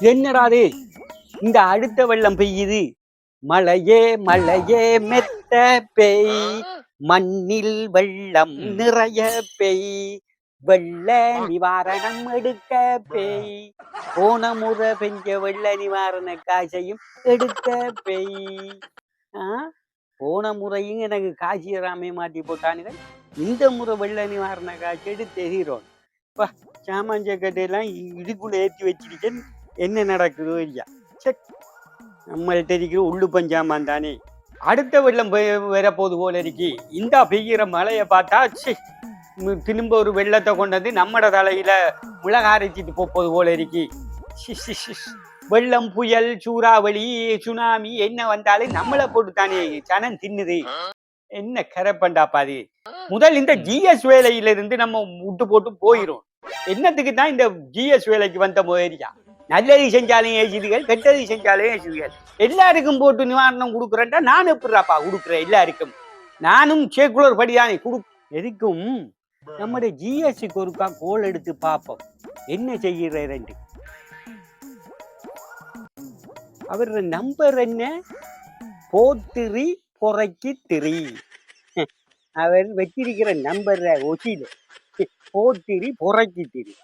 என்னடா அது? இந்த அடுத்த வெள்ளம் பெய்யுது. மழையே மழையே மெத்த பெய். மண்ணில் வெள்ளம் நிறைய பெய். வெள்ள நிவாரணம் எடுக்க பெய். போன முறை பெஞ்ச வெள்ள நிவாரண காசையும் எடுக்க பெய். ஆ? போன முறையும் எனக்கு காசி ராமே மாட்டி போட்டானுங்க. இந்த முறை வெள்ள நிவாரண காசு எடுத்து பா சாமான் ஜக்கெட்டெல்லாம் இதுக்குள்ள ஏற்றி வச்சிருக்கேன். என்ன நடக்குதோ இல்லையா? சே நம்மள்ட்ட இருக்கிற உள்ளு பஞ்சாமான் தானே. அடுத்த வெள்ளம் வரப்போது வரப்போகுது போல இருக்கு. இந்த பெய்கிற மழையை பார்த்தா ச்சே, திரும்ப ஒரு வெள்ளத்தை கொண்டு வந்து நம்மட தலையில மிளகா அரைச்சிட்டு போப்போது போல இருக்கு. வெள்ளம் புயல் சூறாவளி சுனாமி என்ன வந்தாலும் நம்மளை போட்டு தானே சனம் தின்னுது. என்ன கரப்பண்டாப்பா அது முதல் இந்த ஜிஎஸ் வேலையிலிருந்து நம்ம விட்டு போட்டு போயிரும். என்னத்துக்கு தான் இந்த ஜிஎஸ் வேலைக்கு வந்த மாதிரியா? நல்லது செஞ்சாலும் ஏசிதுகள் கெட்டது செஞ்சாலும் ஏசிதுகள் எல்லாருக்கும் போட்டு நிவாரணம் கொடுக்குறேன்டா நான் எப்படிறாப்பா கொடுக்குறேன் எல்லாருக்கும்? நானும் சேக்குலர் படிதானே கொடு எதுக்கும்? நம்முடைய ஜிஎஸ்டி ஒருக்கா கோல் எடுத்து பார்ப்போம். என்ன செய்கிற ரெண்டு அவர் நம்பர் என்ன? போத்திரி பொறைக்கு திரி. அவர் வச்சிருக்கிற நம்பர் ஒசியில போத்திரி பொறைக்கு திரி.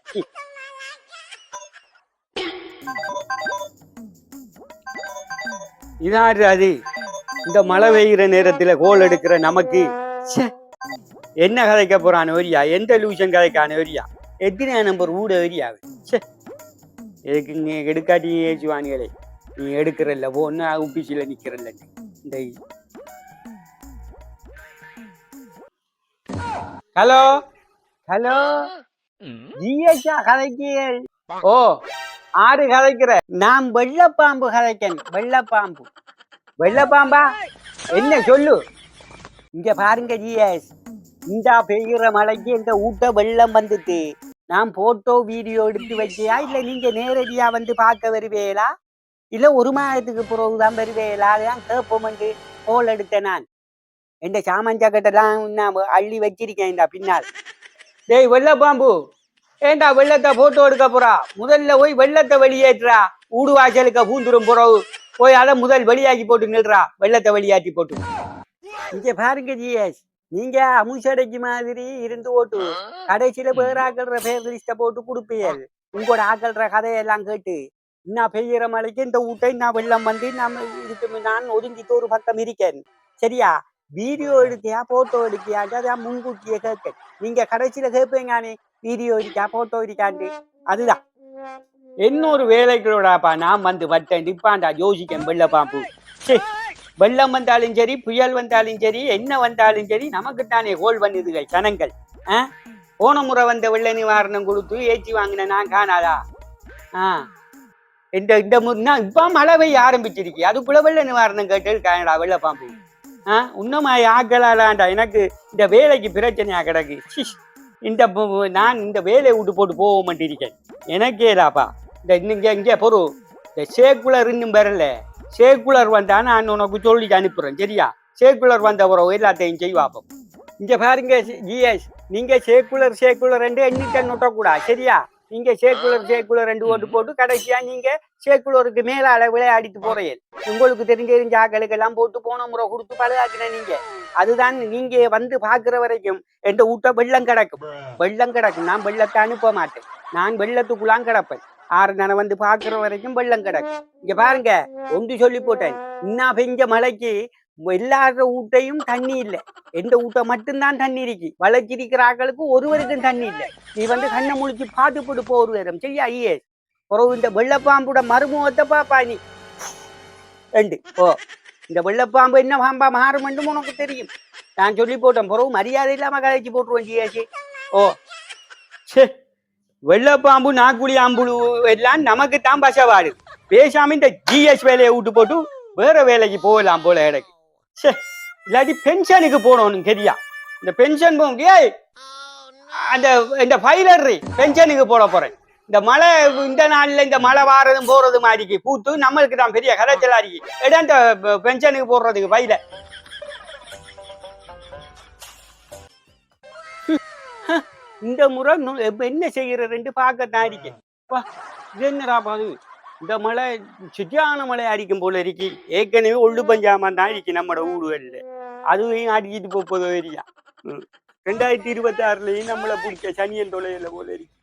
இதாரு அது. இந்த மழை பெய்கிற நேரத்துல கோல் எடுக்கிற நமக்கு என்ன கதைக்க போறான் வரியா எந்த லூஷன் கதைக்கான வரியா எத்தனை நம்பர் ஊட வரியா சே எதுக்கு நீ எடுக்காட்டி ஏச்சுவானுங்களே நீ எடுக்கிறல்ல ஒன்னு ஆஃபீஸில் நிக்கிறல்ல இந்த ஹலோ? ஹலோ? ஜிஎஸ்ஆ கதைக்கு ஓ ஆடு கதைக்கிற நான் வெள்ளப்பாம்பு கதைக்கேன் வெள்ளப்பாம்பு. வெள்ளப்பாம்பா? என்ன சொல்லு? இங்க பாருங்க ஜிஎஸ். இந்த பெய்கிற மழைக்கு இந்த ஊட்ட வெள்ளம் வந்துட்டு. நான் போட்டோ வீடியோ எடுத்து வச்சியா இல்ல நீங்க நேரடியா வந்து பார்க்க வருவேலா இல்ல ஒரு மாதத்துக்கு பிறகுதான் வருவேலா அதான் கேட்போம்ட்டு கோல் எடுத்தேன் நான். என் சாமான் ஜாக்கெட்டெல்லாம் நான் அள்ளி வச்சிருக்கேன் இந்த பின்னால். டேய் வெள்ளப்பாம்பு. ஏண்டா வெள்ளத்தை போட்டோ எடுக்க போறா? முதல்ல போய் வெள்ளத்தை வெளியேற்றா ஊடு வாசலுக்கு பூந்துரும் புறவு போய் அதை முதல் வெளியாக்கி போட்டு நில்றா. வெள்ளத்தை வெளியாக்கி போட்டு. இங்க பாருங்க ஜிஎஸ். நீங்க அமுசடைக்கு மாதிரி இருந்து ஓட்டு. கடைசியில பேர் பேர் லிஸ்ட போட்டு கொடுப்பீர்கள். உங்களோட ஆக்கள்ற கதையெல்லாம் கேட்டு. நான் பெய்கிற மழைக்கு இந்த ஊட்டை நான் வெள்ளம் வந்து நம்ம இதுக்கு நான் ஒதுங்கிட்டு ஒரு பக்கம் இருக்கேன். சரியா? வீடியோ எடுத்தியா போட்டோ எடுத்தியா அதான் முன்கூட்டியே கேட்க நீங்க கடைசியில கேட்பீங்கானே வீடியோ இருக்கா போட்டோ இருக்காண்டு அதுதான். இன்னொரு வேலைகளோடாப்பா நான் வந்து வட்டேன் நிப்பாண்டா யோசிக்கேன் வெள்ள பாம்பு. சே வெள்ளம் வந்தாலும் சரி புயல் வந்தாலும் சரி என்ன வந்தாலும் சரி நமக்கு தானே ஹோல் பண்ணுதுகள் ஜனங்கள் ஆ? போன முறை வந்த வெள்ள நிவாரணம் கொடுத்து ஏற்றி வாங்கின நான் காணாதா? ஆ. இந்த இந்த முன்னா இப்ப மழை பெய்ய ஆரம்பிச்சிருக்கு. அதுக்குள்ள வெள்ள நிவாரணம் கேட்டு காணடா வெள்ள பாம்பு. ஆ? இன்னும் ஆக்கலாலாண்டா எனக்கு இந்த வேலைக்கு பிரச்சனையா கிடக்கு. சிஷ். இந்த நான் இந்த வேலையை விட்டு போட்டு போக மாட்டேன் எனக்கேதாப்பா இந்த இங்கே இங்கே பொருள் இந்த சேக்குலர் இன்னும் வரல. சேக்குலர் வந்தா நான் உனக்கு சொல்லி அனுப்புகிறேன் சரியா? சேக்குலர் வந்த பிறகு எல்லாத்தையும் செய்வாப்போம் இங்கே பாருங்க ஜிஎஸ் நீங்கள் சேக்குலர் சேக்குலர் ரெண்டு எண்ணிக்கை நொட்டக்கூடாது சரியா? நீங்க சேக்குலர் சேக்குலர் ரெண்டு ஓட்டு போட்டு கடைசியா நீங்க சேக்குலருக்கு மேலால விளையாடிட்டு போறீங்க. உங்களுக்கு தெரிஞ்ச தெரிஞ்ச ஆக்களுக்கு எல்லாம் போட்டு போன முறை கொடுத்து பழுதாக்குன நீங்க. அதுதான் நீங்க வந்து பாக்குற வரைக்கும் எந்த ஊட்ட வெள்ளம் கிடக்கும். வெள்ளம் கிடக்கும். நான் வெள்ளத்தை அனுப்ப மாட்டேன். நான் வெள்ளத்துக்குள்ளாம் கிடப்பேன். ஆறு நான் வந்து பாக்குற வரைக்கும் வெள்ளம் கிடக்கும். இங்க பாருங்க ஒன்று சொல்லி போட்டேன். இன்னும் பெஞ்ச மழைக்கு எல்லார வீட்டையும் தண்ணி இல்லை. எந்த வீட்டை மட்டும்தான் தண்ணி இருக்கு. வளர்ச்சிருக்கிற ஆக்களுக்கு ஒருவருக்கும் தண்ணி இல்லை. நீ வந்து கண்ணை முழிச்சு பாட்டு போட்டு போர் வேறும் சரியா? ஐயே பிறகு இந்த வெள்ளப்பாம்புட மருமுகத்தை பாப்பா நீ. ரெண்டு ஓ இந்த வெள்ளப்பாம்பு என்ன பாம்பா? மாறுமென்று உனக்கு தெரியும். நான் சொல்லி போட்டேன். பிறகு மரியாதை இல்லாம கதைச்சு போட்டுருவேன் ஜியாச்சி ஓ. சே வெள்ளப்பாம்பு நாக்குழி ஆம்புழு எல்லாம் நமக்கு தான் பசவாடு. பேசாம இந்த ஜிஎஸ் வேலையை விட்டு போட்டு வேற வேலைக்கு போகலாம் போல எனக்கு சே இல்லாட்டி பென்ஷனுக்கு போகணும் சரியா இந்த பென்ஷன் போக ஏய் அந்த இந்த ஃபைலர் பென்ஷனுக்கு போட போறேன். இந்த மழை இந்த நாள்ல இந்த மழை வாரதும் போறதும் மாதிரிக்கு பூத்து நம்மளுக்கு தான் பெரிய கரைச்சலா இருக்கு எடா இந்த பென்ஷனுக்கு போடுறதுக்கு பையில இந்த முறை என்ன செய்யற ரெண்டு பார்க்கத்தான் இருக்கேன் பா, இது என்னடா பாது? இந்த மழை சுற்றியான மழை அடிக்கும் போல இருக்கு. ஏற்கனவே ஒள்ளு பஞ்சாமம் தான் இருக்கு நம்மட ஊடுகளில் அதுவும் அடிக்கிட்டு போப்பதோ ஏரியா. ரெண்டாயிரத்தி இருபத்தி ஆறுலயும் நம்மளை பிடிச்ச சனியன் தொலைவில் போல இருக்கு.